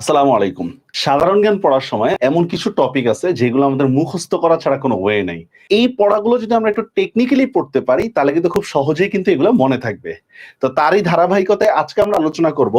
আসসালামু আলাইকুম। সাধারণ জ্ঞান পড়ার সময় এমন কিছু টপিক আছে যেগুলো আমাদের মুখস্থ করা ছাড়া কোনো ওয়ে নেই। এই পড়াগুলো যদি আমরা একটু টেকনিক্যালি পড়তে পারি, তাহলে কিন্তু খুব সহজেই কিন্তু এগুলো মনে থাকবে। তো তারই ধারাবাহিকতায় আজকে আমরা আলোচনা করব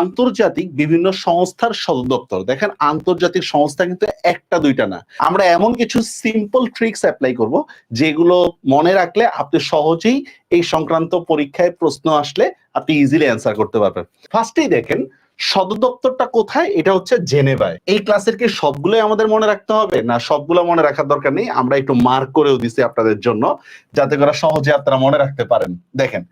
আন্তর্জাতিক বিভিন্ন সংস্থার সদর দপ্তর। দেখেন, আন্তর্জাতিক সংস্থা কিন্তু একটা দুইটা না। আমরা এমন কিছু সিম্পল ট্রিক্স অ্যাপ্লাই করব যেগুলো মনে রাখলে আপনি সহজেই এই সংক্রান্ত পরীক্ষায় প্রশ্ন আসলে আপনি ইজিলি অ্যান্সার করতে পারবেন। ফার্স্টেই দেখেন সদর দপ্তরটা কোথায়? এটা হচ্ছে জেনেভায়। এই ক্লাসের কি সবগুলোই আমাদের মনে রাখতে হবে? না, সবগুলো মনে রাখার দরকার নেই। আমরা একটু মার্ক করেও দিছি আপনাদের জন্য, যাতে করে সহজে আপনারা মনে রাখতে পারেন। দেখেন,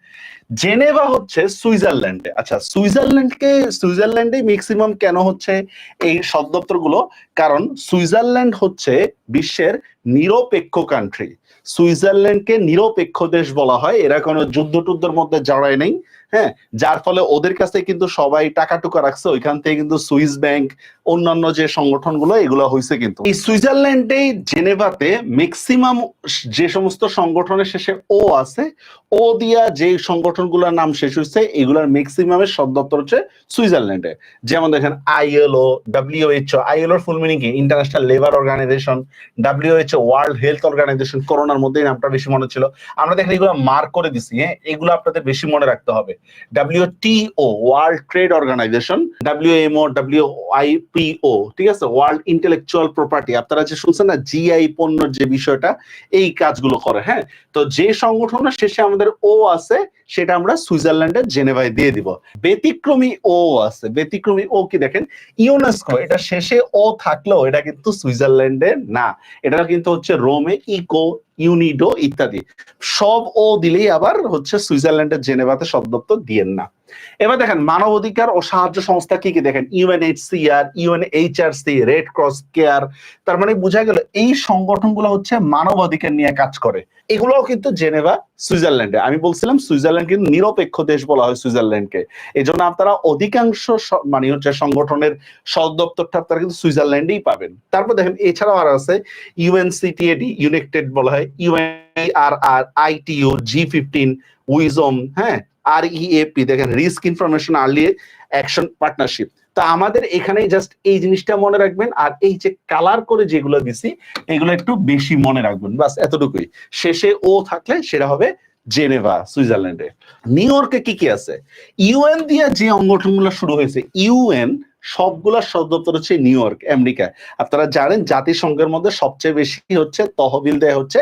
জেনেভা হচ্ছে সুইজারল্যান্ডে। আচ্ছা সুইজারল্যান্ডকে সুইজারল্যান্ডে ম্যাক্সিমাম কেন হচ্ছে এই সব দপ্তরগুলো কারণ সুইজারল্যান্ড হচ্ছে বিশ্বের নিরপেক্ষ কান্ট্রি সুইজারল্যান্ডকে নিরপেক্ষ দেশ বলা হয়। এরা কোনো যুদ্ধ টুদ্ধের মধ্যে জড়ায় নেই। হ্যাঁ যার ফলে ওদের কাছে কিন্তু সবাই টাকা টুকা রাখছে, ওইখান থেকে কিন্তু সুইস ব্যাংক, অন্যান্য যে সংগঠনগুলো, এগুলো হয়েছে কিন্তু। এই সুইজারল্যান্ডে জেনেভাতে ম্যাক্সিমাম যে সমস্ত সংগঠনের শেষে ও আছে, ও দিয়া যে সংগঠনগুলোর নাম শেষ হয়েছে এগুলোর ম্যাক্সিমামের সব দপ্তর হচ্ছে সুইজারল্যান্ডে। যেমন দেখেন, আইএলও, ডাব্লিউএইচও, আইএলওর ফুল মিনিং কি? International Labour Organization WHO World Health Organization করোনার মধ্যেই নামটা বেশি মনে ছিল। আমরা দেখেন এগুলো মার্ক করে দিছি হ্যাঁ? এগুলো আপনাদের বেশি মনে রাখতে হবে। WTO World Trade Organization WMO WIPO ঠিক আছে? ওয়ার্ল্ড ইন্টেলেকচুয়াল প্রপার্টি আপনারা যে শুনছেন না জিআই পণ্যের যে বিষয়টা, এই কাজগুলো করে হ্যাঁ? তো যে সংগঠন শেষে আমাদের ও আছে সেটা আমরা সুইজারল্যান্ডের জেনেভায় দিয়ে দিব। ব্যতিক্রমী ও আছে। ব্যতিক্রমী ও কি দেখেন? ইউনেস্কো, এটা শেষে ও থাকলেও এটা কিন্তু সুইজারল্যান্ডের না। এটা কিন্তু হচ্ছে রোমে ইকো, ইউনিডো ইত্যাদি। সব ও দিলেই আবার হচ্ছে সুইজারল্যান্ডের জেনেভাতে দপ্তর দিয়েন না। এবার দেখেন, মানবাধিকার ও সাহায্য সংস্থা কি কি দেখেন? UNHCR UNHRC Red Cross CARE তার মানে বোঝা গেল এই সংগঠনগুলো হচ্ছে মানবাধিকার নিয়ে কাজ করে। এগুলোও কিন্তু জেনেভা, সুইজারল্যান্ডে। আমি বলছিলাম সুইজারল্যান্ড কিন্তু নিরপেক্ষ দেশ বলা হয় সুইজারল্যান্ডকে। এই জন্য আপনারা অধিকাংশ মানে হচ্ছে সংগঠনের সদ দপ্তরটা আপনারা কিন্তু সুইজারল্যান্ডেই পাবেন। তারপর দেখেন, এছাড়াও আর আছে ইউএনসিটিএডি ইউনাইটেড বলা হয় ইউএনআর আর আইটিইউ জি ফিফটিন উইজম হ্যাঁ? আর ইএপি দেখেন risk information early action partnership তা আমাদের এখানে জাস্ট এই জিনিসটা মনে রাখবেন, আর এই যে কালার করে যেগুলো দিছি, এগুলো একটু বেশি মনে রাখবেন, বাস এতটুকুই। শেষে ও থাকলে সেটা হবে জেনেভা, সুইজারল্যান্ডে। নিউ ইয়র্কে কি কি আছে? ইউএন দিয়ে যে সংগঠনগুলো শুরু হয়েছে ইউএন সবগুলা সব দপ্তর হচ্ছে নিউ ইয়র্ক, আমেরিকা। আপনারা জানেন জাতিসংঘের মধ্যে সবচেয়ে বেশি হচ্ছে তহবিল দেয় হচ্ছে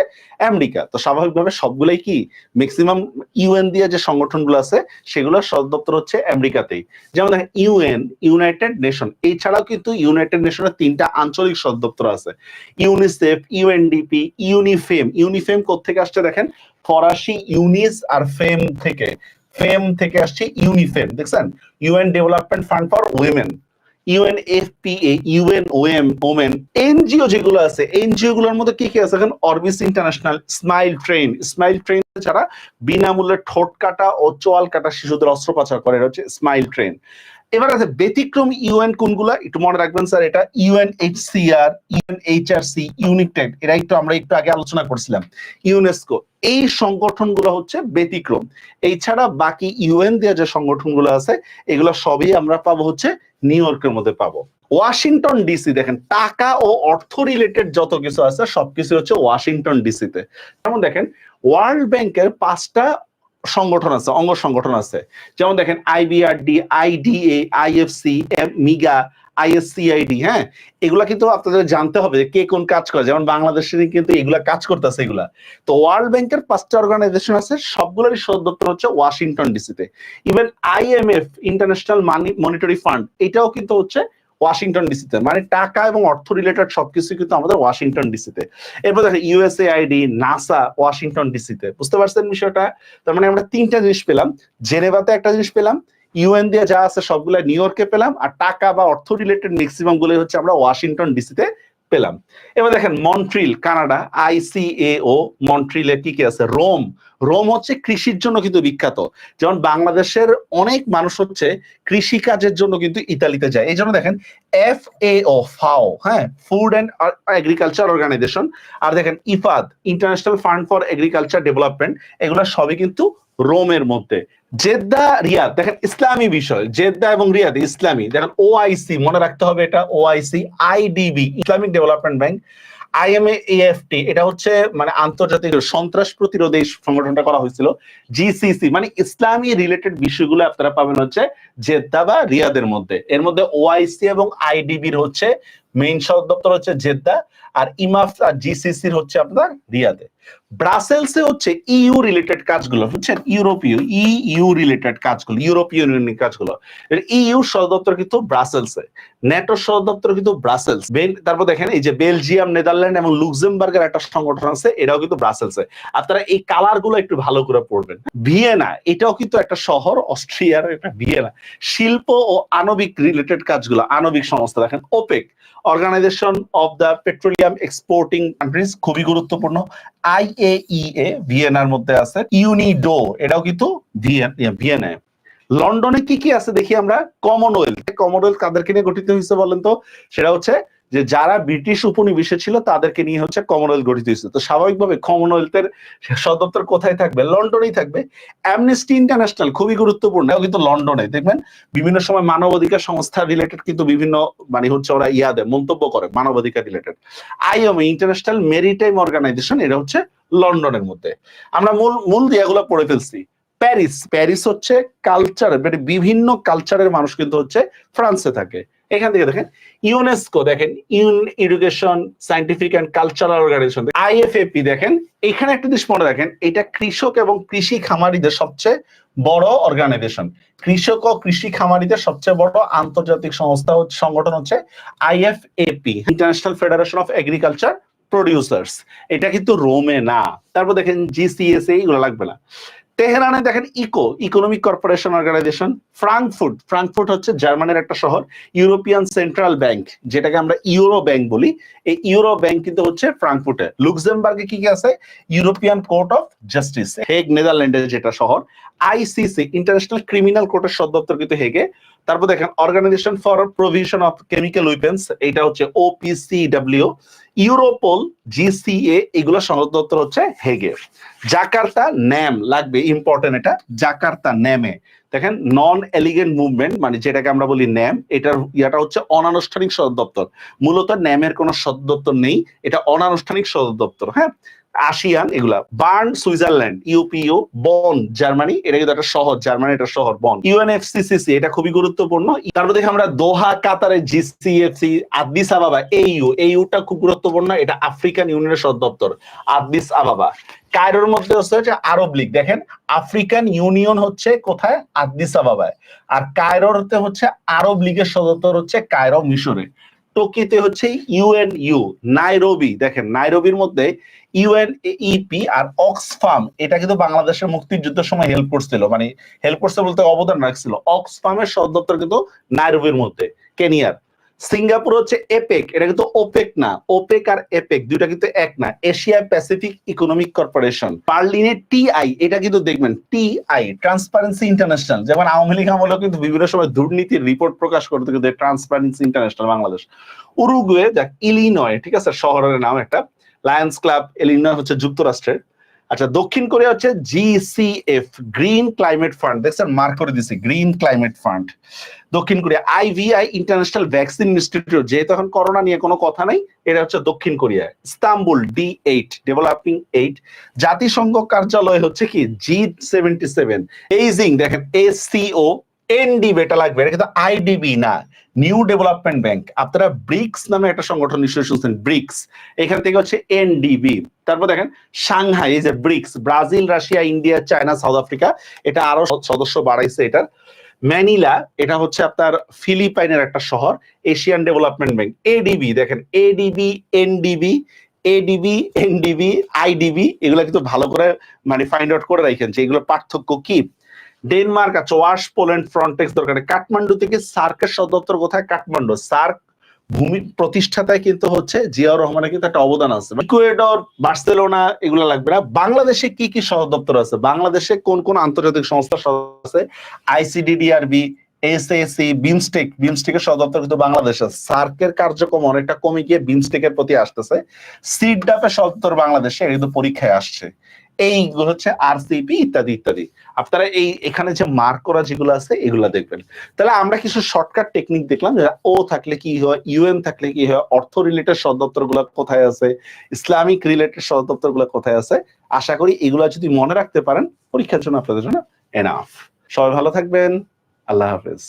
আমেরিকা। তো স্বাভাবিকভাবে সবগুলাই কি? ম্যাক্সিমাম ইউএন দিয়ে যে সংগঠনগুলো আছে সেগুলোর সব দপ্তর হচ্ছে আমেরিকাতেই। যেমন দেখেন ইউএন ইউনাইটেড নেশন এছাড়াও কিন্তু ইউনাইটেড নেশনের তিনটা আঞ্চলিক সদ দপ্তর আছে ইউনিসেফ ইউএনডিপি ইউনিফেম ইউনিফেম কোথেকে আসছে দেখেন? ফরাসি ইউনিস আর ফেম থেকে। ফেম থেকে আসছে ইউনিফেম দেখছেন? UN development fund for women UNFPA UN OM women NGO যেগুলো আছে এনজিও গুলোর মধ্যে কি কি আছে? এখন Orbis International Smile Train Smile Train ছাড়া বিনামূল্যে ঠোঁট কাটা ও চোয়াল কাটা শিশুদের অস্ত্রোপচার করে হচ্ছে স্মাইল ট্রেন এবার আছে ব্যতিক্রম ইউএন কোনগুলা? একটু মনে রাখবেন স্যার, এটা ইউএনএইচসিআর, ইউএনএইচআরসি, ইউনিটেড এরা একটু আমরা একটু আগে আলোচনা করছিলাম, ইউনেস্কো। এই সংগঠনগুলো হচ্ছে ব্যতিক্রম। এছাড়া বাকি ইউএন দেওয়া যে সংগঠনগুলো আছে, এগুলো সবই আমরা পাবো হচ্ছে নিউ ইয়র্কের মধ্যে পাবো। ওয়াশিংটন ডিসি, দেখেন, টাকা ও অর্থ রিলেটেড যত কিছু আছে, সবকিছু হচ্ছে ওয়াশিংটন ডিসিতে। যেমন দেখেন, ওয়ার্ল্ড ব্যাংকের পাঁচটা সংগঠন আছে, অঙ্গ সংগঠন আছে। যেমন দেখেন IBRD IDA IFC MIGA ISCID হ্যাঁ? এগুলা কিন্তু আপনাদের জানতে হবে কে কোন কাজ করে। যেমন বাংলাদেশের কিন্তু এগুলা কাজ করতেছে এগুলা। তো ওয়ার্ল্ড ব্যাংকের পাঁচটা অর্গানাইজেশন আছে, সবগুলোরই সদর দপ্তর হচ্ছে Washington ডিসিতে even IMF International Money Monetary Fund এটাও কিন্তু হচ্ছে ওয়াশিংটন ডিসিতে। মানে টাকা এবং অর্থ রিলেটেড সবকিছু কিন্তু আমাদের ওয়াশিংটন ডিসিতে। এরপর দেখেন ইউএসএ আইডি নাসা ওয়াশিংটন ডিসিতে। বুঝতে পারছেন বিষয়টা? তার মানে আমরা তিনটা জিনিস পেলাম। জেনেভাতে একটা জিনিস পেলাম। ইউএন দিয়ে যা আছে সবগুলা নিউ ইয়র্কে পেলাম। আর টাকা বা অর্থ রিলেটেড ম্যাক্সিমামগুলো হচ্ছে আমরা ওয়াশিংটন ডিসিতে পেলাম। এবার দেখেন মন্ট্রিল, কানাডা আইসিএও মন্ট্রিলে কি কি আছে? রোম। রোম হচ্ছে কৃষির জন্য কিন্তু বিখ্যাত। যেমন বাংলাদেশের অনেক মানুষ হচ্ছে কৃষি কাজের জন্য কিন্তু ইতালিতে যায়। এই জন্য দেখেন এফ এ ও, ফাও হ্যাঁ ফুড অ্যান্ড এগ্রিকালচার অর্গানাইজেশন আর দেখেন IFAD international fund for agriculture development এগুলো সবই কিন্তু রোমের মধ্যে। Jeddah, Riyadh. দেখেন, ইসলামী বিষয়। জেদ্দা এবং রিয়াদ, ইসলামী। দেখেন ওআইসি মনে রাখতে হবে এটা OIC IDB Islamic Development Bank IMA AFT এটা হচ্ছে মানে আন্তর্জাতিক সন্ত্রাস প্রতিরোধ সংগঠনটা করা হয়েছিল জিসিসি মানে ইসলামী রিলেটেড বিষয়গুলো আপনারা পাবেন হচ্ছে জেদ্দা বা রিয়াদের মধ্যে। এর মধ্যে ওআইসি এবং আইডিবির হচ্ছে মেইন সদর দপ্তর হচ্ছে জেদ্দা আর ইমাফ আর জিসিসির হচ্ছে আপনার রিয়াদে। ব্রাসেলসে হচ্ছে ইউ রিলেটেড কাজগুলো, বুঝছেন? ইউরোপীয় ইউ রিলেটেড কাজগুলো ইউরোপীয় ইউনিয়নের কাজগুলো। ইউ সদর দপ্তর কিন্তু ব্রাসেলসে ন্যাটো সদর দপ্তর কিন্তু ব্রাসেলস তারপর দেখেন এই যে বেলজিয়াম নেদারল্যান্ড এবং লুক্সেমবার্গের একটা সংগঠন আছে, এটাও কিন্তু ব্রাসেলসে আপনারা এই কালারগুলো একটু ভালো করে পড়বেন। ভিয়েনা এটাও কিন্তু একটা শহর অস্ট্রিয়ার একটা ভিয়েনা শিল্প ও আণবিক রিলেটেড কাজগুলো, আণবিক সংস্থা, দেখেন OPEC Organization of the Petroleum Exporting Countries খুবই গুরুত্বপূর্ণ। আইএইএ ভিয়েনার মধ্যে আছে। ইউনিডো এটাও কিন্তু ভিয়েন- ভিয়েনায়। লন্ডনে কি কি আছে দেখি আমরা? কমনওয়েলথ কমনওয়েলথ কাদেরকে নিয়ে গঠিত হয়েছে বলেন তো? সেটা হচ্ছে যে যারা ব্রিটিশ উপনিবেশে ছিল, তাদেরকে নিয়ে হচ্ছে কমনওয়েলথ গঠিত হয়েছে। তো স্বাভাবিকভাবে কমনওয়েলথের সদর দপ্তর কোথায় থাকবে? লন্ডনেই থাকবে। অ্যামনেস্টি ইন্টারন্যাশনাল খুবই গুরুত্বপূর্ণ। কিন্তু লন্ডনে দেখবেন? বিভিন্ন সময় মানবাধিকার সংস্থা রিলেটেড কিন্তু বিভিন্ন মানে হচ্ছে ওরা ইয়া দেয়, মন্তব্য করে মানবাধিকার related IMA International Maritime Organization এটা হচ্ছে লন্ডনের মধ্যে। আমরা মূল মূল দিয়াগুলো পড়ে ফেলছি। প্যারিস প্যারিস হচ্ছে কালচার মানে বিভিন্ন কালচারের মানুষ কিন্তু হচ্ছে ফ্রান্সে থাকে। এখান থেকে দেখেন ইউনেস্কো দেখেন UN education scientific and cultural organization IFAP দেখেন, এখানে একটা জিনিস মনে রাখেন, এটা কৃষক এবং কৃষি খামারিদের সবচেয়ে বড় অর্গানাইজেশন কৃষক ও কৃষি খামারিদের সবচেয়ে বড় আন্তর্জাতিক সংস্থা সংগঠন হচ্ছে IFAP International Federation of Agriculture Producers এটা কিন্তু রোমে না। তারপর দেখেন জিসিএসএ এগুলো লাগবে না। তেহরানে দেখেন ECO economic corporation organization Frankfurt Frankfurt হচ্ছে জার্মানির একটা শহর ইউরোপিয়ান সেন্ট্রাল ব্যাংক যেটাকে আমরা ইউরো ব্যাংক বলি। এই ইউরো ব্যাংক কিন্তু হচ্ছে ফ্রাঙ্কফুটে লুক্সেমবার্গে কি কি আছে? European Court of Justice Hague নেদারল্যান্ডের যেটা শহর। আইসিসি ইন্টারন্যাশনাল ক্রিমিনাল কোর্টের সদপ্তর দপ্তর কিন্তু হেগে তারপর দেখেন organization for provision of chemical weapons এটা হচ্ছে ওপিসিডব্লিউ ইউরোপোল জিসিএ এগুলো সদর দপ্তর হচ্ছে হেগে জাকার্তা ন্যাম লাগবে ইম্পর্টেন্ট এটা, জাকার্তা ন্যামে দেখেন নন এলিগেন্ট মুভমেন্ট মানে যেটাকে আমরা বলি ন্যাম এটার ইয়াটা হচ্ছে অনানুষ্ঠানিক সদর দপ্তর। মূলত ন্যামের কোনো সদর দপ্তর নেই, এটা অনানুষ্ঠানিক সদর দপ্তর হ্যাঁ? আসিয়ান, এগুলা, Bern, Switzerland, UPU, Bonn, Germany, এটা কিন্তু একটা শহর, জার্মানি একটা শহর, বন। ইউএনএফসিসিসি, এটা খুবই গুরুত্বপূর্ণ। তারপর দেখে আমরা দোহা, কাতারের জিসিএফসি আদিস আবাবা এইউ এইউটা খুব গুরুত্বপূর্ণ, এটা আফ্রিকান ইউনিয়নের সদর দপ্তর, আদিস আবাবা। কায়রোর মধ্যে হচ্ছে আরব লীগ, দেখেন, আফ্রিকান ইউনিয়ন হচ্ছে কোথায়? আদিস আবাবায়। আর কায়রোতে হচ্ছে আরব লীগের সদর হচ্ছে কায়রো, মিশরে। টোকিতে হচ্ছে ইউএন ইউ, নাইরোবি। দেখেন, নাইরোবির মধ্যে ইউএন ইপি আর অক্সফার্ম এটা কিন্তু বাংলাদেশের মুক্তিযুদ্ধের সময় হেল্প করছিল। মানে হেল্প করছে বলতে অবদান রাখছিল। অক্সফার্মের সদর দপ্তর কিন্তু নাইরোবির মধ্যে, কেনিয়ার। সিঙ্গাপুর হচ্ছে এপেক, এটা কিন্তু ওপেক না, ওপেক আর এপেক, দুইটা কিন্তু এক না, এশিয়া প্যাসিফিক ইকোনমিক কর্পোরেশন। বার্লিনের টিআই এটা কিন্তু দেখবেন টিআই ট্রান্সপারেন্সি ইন্টারন্যাশনাল, যেমন আওয়ামী লীগ আমলেও কিন্তু বিভিন্ন সময় দুর্নীতির রিপোর্ট প্রকাশ করতে কিন্তু ট্রান্সপারেন্সি ইন্টারন্যাশনাল বাংলাদেশ। উরুগুয়ে দেখ ইলিনয়, ঠিক আছে, শহরের নাম একটা, লায়ন্স ক্লাব, ইলিনয় হচ্ছে যুক্তরাষ্ট্রের। আচ্ছা দক্ষিণ কোরিয়া হচ্ছে জিসিএফ গ্রিন ক্লাইমেট ফান্ড দেখছেন, মার্ক করে দিছে গ্রিন ক্লাইমেট ফান্ড দক্ষিণ Korea IVI International Vaccine Institute যেহেতু এখন করোনা নিয়ে কোনো কথা নাই, এটা হচ্ছে দক্ষিণ Korea. Istanbul D eight developing eight জাতিসংঘ কার্যালয় হচ্ছে কি জি সেভেন্টি সেভেন এইজিং দেখেন এসিও এনডিবি এটা লাগবে, এটা কিন্তু আইডিবি না নিউ ডেভেলপমেন্ট ব্যাংক আপনারা ব্রিক্স নামে একটা সংগঠন নিশ্চয়ই শুনছেন ব্রিক্স এখান থেকে হচ্ছে এনডিবি তারপর দেখেন, সাংহাই, এই যে BRICS Brazil, Russia, India, China, South Africa, এটা আরও সদস্য বাড়াইছে এটার। ম্যানিলা, এটা হচ্ছে আপনার ফিলিপাইনের একটা শহর, এশিয়ান ডেভেলপমেন্ট ব্যাংক। এডিবি দেখেন ADB NDB ADB NDB IDB এগুলো কিন্তু ভালো করে মানে ফাইন্ড আউট করে রাখেন যে এগুলোর পার্থক্য কি। ডেনমার্ক আছে, ওয়াশ পোল্যান্ড ফ্রন্টেক্স দরকার। কাঠমান্ডু থেকে সার্কের সদর দপ্তর কোথায়? কাঠমান্ডু। সার্ক ভূমি প্রতিষ্ঠাতায় কিন্তু হচ্ছে জিয়াউর রহমানের কিন্তু একটা অবদান আছে। ইকুয়েডর, বার্সেলোনা, এগুলো লাগবে না। বাংলাদেশে কি কি সদর দপ্তর আছে? বাংলাদেশে কোন কোন আন্তর্জাতিক সদর আছে? ICDDRB SSC BIMSTEC. বিমস্টেকের সদর দপ্তর কিন্তু বাংলাদেশে সার্কের কার্যক্রম অনেকটা কমে গিয়ে বিমস্টেকের প্রতি আসতেছে। সিড ডাপের সদর বাংলাদেশে কিন্তু পরীক্ষায় আসছে। এইগুলো হচ্ছে আরসিপি ইত্যাদি ইত্যাদি। আপনারা এই, এখানে যে মার্ক করা যেগুলো আছে, এগুলো দেখবেন। তাহলে আমরা কিছু শর্টকাট টেকনিক দেখলাম ও থাকলে কি হয় ইউএন থাকলে কি হয়, অর্থ রিলেটেড সদর দপ্তরগুলো কোথায় আছে, ইসলামিক রিলেটেড সদর দপ্তরগুলো কোথায় আছে। আশা করি এগুলো যদি মনে রাখতে পারেন, পরীক্ষার জন্য আপনাদের জন্য এনাফ সবাই ভালো থাকবেন। আল্লাহ হাফেজ।